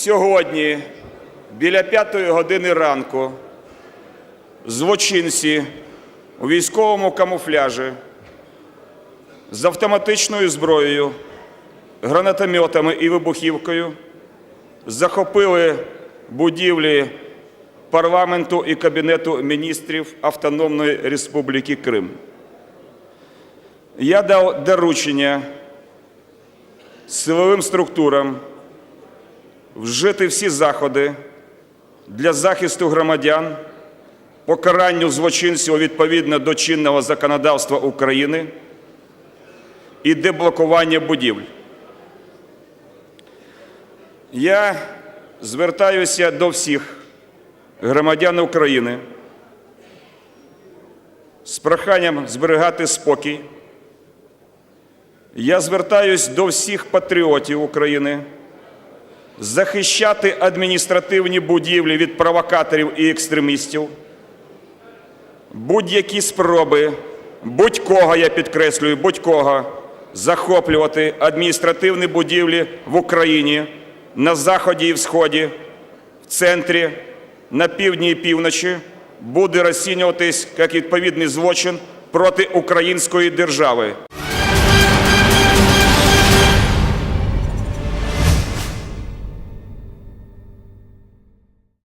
Сьогодні, біля п'ятої години ранку, злочинці у військовому камуфляжі з автоматичною зброєю, гранатометами і вибухівкою захопили будівлі парламенту і Кабінету міністрів Автономної Республіки Крим. Я дав доручення силовим структурам вжити всі заходи для захисту громадян, покаранню злочинців відповідно до чинного законодавства України і деблокування будівель. Я звертаюся до всіх громадян України з проханням зберігати спокій. Я звертаюсь до всіх патріотів України захищати адміністративні будівлі від провокаторів і екстремістів. Будь-які спроби, будь-кого, я підкреслюю, будь-кого захоплювати адміністративні будівлі в Україні на заході і всході, в центрі, на півдні і півночі буде розцінюватись як відповідний злочин проти української держави